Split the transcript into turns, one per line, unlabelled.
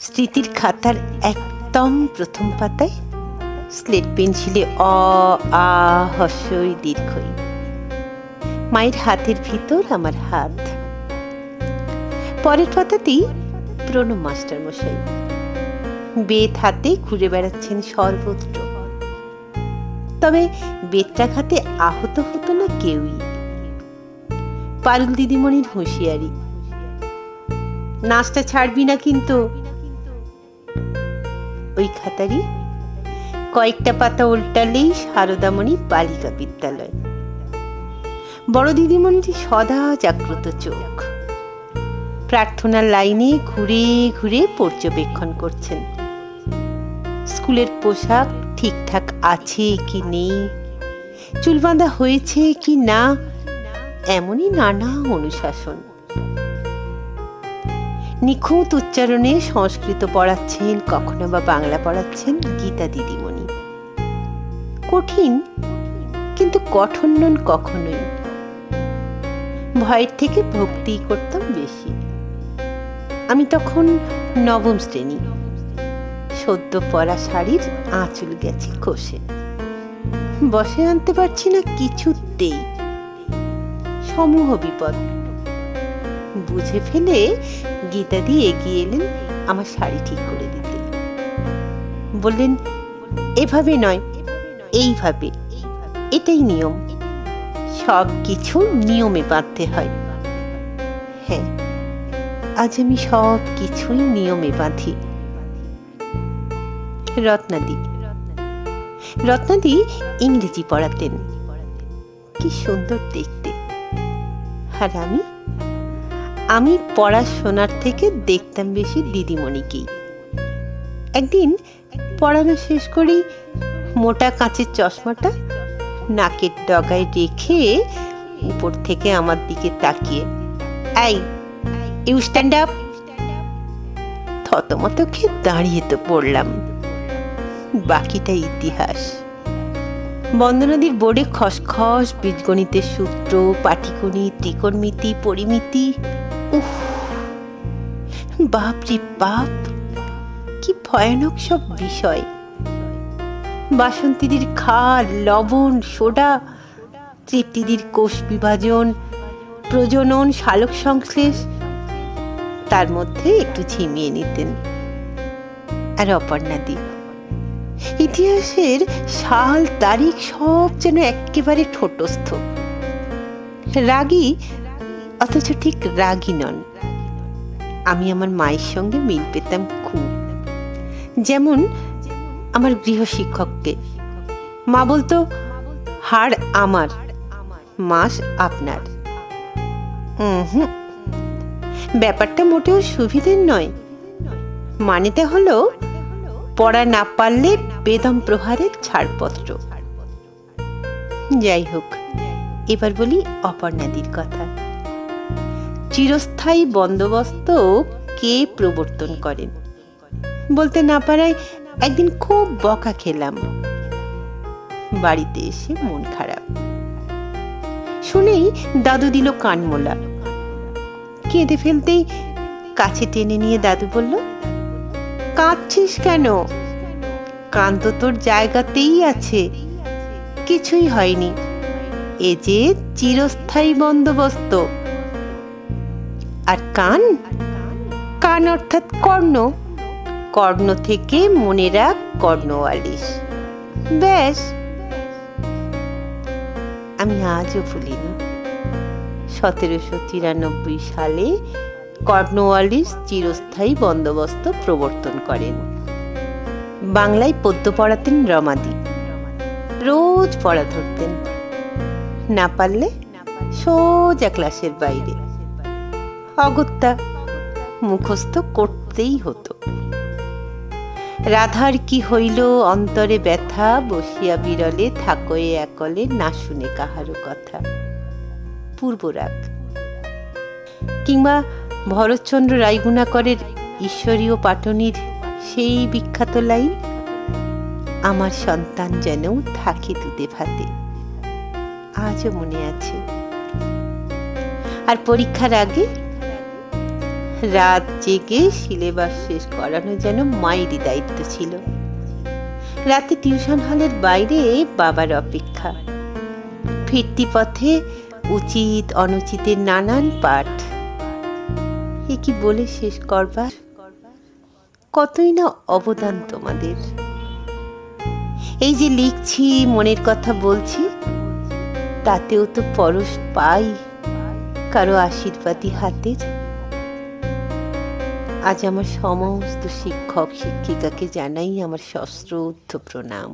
স্মৃতির খাতার একদম প্রথম পাতায় স্লেট পেন্সিলে অ, আ হস্যই দীর্ঘই মায়ের হাতের ভিতর আমার হাত। পরের পাতাতেই প্রণব মাস্টার মশাই বেত হাতে ঘুরে বেড়াচ্ছেন সর্বত্র। তবে বেত্রাঘাতে আহত হতো না কেউই। পারুল দিদিমণির হুঁশিয়ারি। নাচটা ছাড়বি না কিন্তু ওই খাতারি। কয়েকটা পাতা উল্টালেই সারদামণি বালিকা বিদ্যালয়। বড় দিদিমণিটি সদা জাগ্রত চোখ। প্রার্থনার লাইনে ঘুরে ঘুরে পর্যবেক্ষণ করছেন। স্কুলের পোশাক ঠিকঠাক আছে কি নেই? চুল বাঁধা হয়েছে কি না? এমনই নানা অনুশাসন। নিখুঁত উচ্চারণে সংস্কৃত পড়াচ্ছেন, কখনো বা বাংলা পড়াচ্ছেন গীতা দিদিমণি। কঠিন, কিন্তু কঠোর নন কখনোই। ভয়ের থেকে ভক্তি করতাম বেশি। আমি তখন নবম শ্রেণি। সদ্য পরা শাড়ির আঁচল গেছে কষে বসে আনতে পারছি না কিছুতেই। সমূহ বিপদ। বুঝে ফেলে গীতা দিয়ে এগিয়ে এলেন, আমার শাড়ি ঠিক করে দিতে। বললেন, এভাবে নয়, এইভাবে। এটাই নিয়ম। সব কিছু নিয়মে বাঁধতে হয়। হ্যাঁ আজ আমি সব কিছুই নিয়মে বাঁধি। রত্নাদি। রত্নাদি ইংরেজি পড়াতেন। কি সুন্দর দেখতে। আর আমি আমি পড়াশোনার থেকে দেখতাম বেশি দিদিমণিকেই। একদিন পড়ানো শেষ করেই মোটা কাঁচের চশমাটা নাকের ডগায় রেখে উপর থেকে আমার দিকে তাকিয়ে, এই ইউ স্ট্যান্ড আপ থতমত খেয়ে দাঁড়িয়ে তো পড়লাম। বাকিটা ইতিহাস। বন্দনাদির বোর্ডে খসখস, বীজগণিতের সূত্র, পাটিগণিত, ত্রিকোণমিতি, পরিমিতি উফ বাপ রে বাপ, কি ভয়ানক সব বিষয়। বাসন্তীদির খাল, লবণ, সোডা, তৃপ্তিদির কোষ বিভাজন, প্রজনন, শালক সংশ্লেষ, তার মধ্যে একটু ঝিমিয়ে নিতেন। আর অপর্ণাদি ইতিহাসের সাল, তারিখ সব যেন একেবারে ঠোঁটস্থ। রাগী অথচ ঠিক রাগী নন। আমি আমার মায়ের সঙ্গে মিল পেতাম খুব। যেমন আমার গৃহশিক্ষককে মা বলতো, হাড় আমার, মাস আপনার। হুম ব্যাপারটা মোটেও সুবিধের নয়। মানেটা হলো, পড়া না পারলে বেদম প্রহারের ছাড়পত্র। যাই হোক, এবার বলি অপর্ণাদির কথা। চিরস্থায়ী বন্দোবস্ত কে প্রবর্তন করেন? বলতে না পারায় একদিন খুব বকা খেলাম। বাড়িতে এসে মন খারাপ। শুনেই দাদু দিল কানমোলা। কেঁদে ফেলতেই কাছে টেনে নিয়ে দাদু বলল, কাঁদছিস কেন? কান তো তোর জায়গাতেই আছে। কিছুই হয়নি। এ যে চিরস্থায়ী বন্দোবস্ত। আর কান? কান অর্থাৎ কর্ণ। কর্ণ থেকে মনে রাখ কর্ণওয়ালিশ। ব্যাস। আমি আজও ভুলিনি। সতেরোশো তিরানব্বই সালে কর্নওয়ালিস চিরস্থায়ী বন্দোবস্ত প্রবর্তন করেন। বাংলায় পদ্য পড়াতেন রমাদি। রোজ পড়া ধরতেন। না পারলে সোজা ক্লাসের বাইরে। অগত্যা। মুখস্থ করতেই হতো। রাধার কি হইল, অন্তরে ব্যথা, বসিয়া বিরলে থাকয়ে একলে না শুনে কাহারও কথা। পূর্বরাগ। কিংবা ভরতচন্দ্র রায়গুণাকরের ঈশ্বরীয় পাটনির সেই বিখ্যাত লাইন, আমার সন্তান যেন থাকে দুধে ভাতে। আজও মনে আছে। আর পরীক্ষার আগে রাত জেগে সিলেবাস শেষ করানো যেন মায়েরই দায়িত্ব ছিল। রাতে টিউশন হলের বাইরে বাবার অপেক্ষা। ফিরতি পথে উচিত অনুচিতের নানান পাঠ। এ কি বলে শেষ করবার? কতই না অবদান তোমাদের। এই যে লিখছি, মনের কথা বলছি, তাতেও তো পরশ পাই। কারও আশীর্বাদী হাতের। আজ আমার সমস্ত শিক্ষক শিক্ষিকাকে জানাই আমার সশ্রদ্ধ প্রণাম।